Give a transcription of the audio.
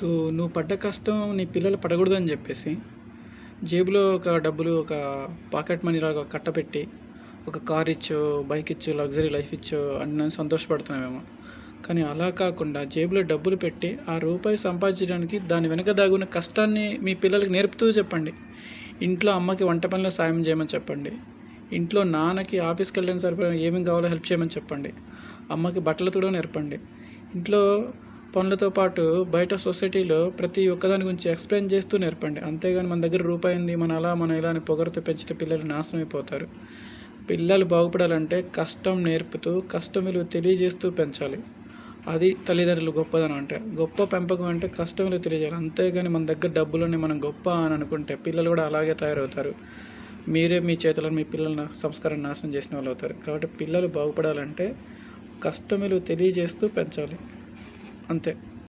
So నువ్వు పడ్డ కష్టం నీ పిల్లలు పడకూడదని చెప్పేసి జేబులో ఒక డబ్బులు ఒక పాకెట్ మనీ లాగా కట్టపెట్టి ఒక కార్ ఇచ్చో బైక్ ఇచ్చో లగ్జరీ లైఫ్ ఇచ్చో అని సంతోషపడుతున్నామేమో కానీ అలా కాకుండా జేబులో డబ్బులు పెట్టి ఆ రూపాయి సంపాదించడానికి దాని వెనక దాగున్న కష్టాన్ని మీ పిల్లలకి నేర్పుతూ చెప్పండి. ఇంట్లో అమ్మకి వంట పనిలో సాయం చేయమని చెప్పండి. ఇంట్లో నాన్నకి ఆఫీస్కి వెళ్ళిన సరిపడా ఏమేమి కావాలో హెల్ప్ చేయమని చెప్పండి. అమ్మకి బట్టలు కూడా నేర్పండి. ఇంట్లో పనులతో పాటు బయట సొసైటీలో ప్రతి ఒక్కదాని గురించి ఎక్స్ప్లెయిన్ చేస్తూ నేర్పండి. అంతేగాని మన దగ్గర రూపాయి ఉంది మన అలా మన ఇలా అని పొగరుతో పెంచితే పిల్లలు నాశనం అయిపోతారు. పిల్లలు బాగుపడాలంటే కష్టం నేర్పుతూ కష్టం విలువ తెలియజేస్తూ పెంచాలి. అది తల్లిదండ్రులు గొప్పదనం అంటే. గొప్ప పెంపకం అంటే కష్టం విలువ తెలియజేయాలి. అంతేగాని మన దగ్గర డబ్బులని మనం గొప్ప అని అనుకుంటే పిల్లలు కూడా అలాగే తయారవుతారు. మీరే మీ చేతులను మీ పిల్లల సంస్కారం నాశనం చేసిన వాళ్ళు అవుతారు కాబట్టి పిల్లలు బాగుపడాలంటే కష్టం విలువ తెలియజేస్తూ పెంచాలి. అంతే.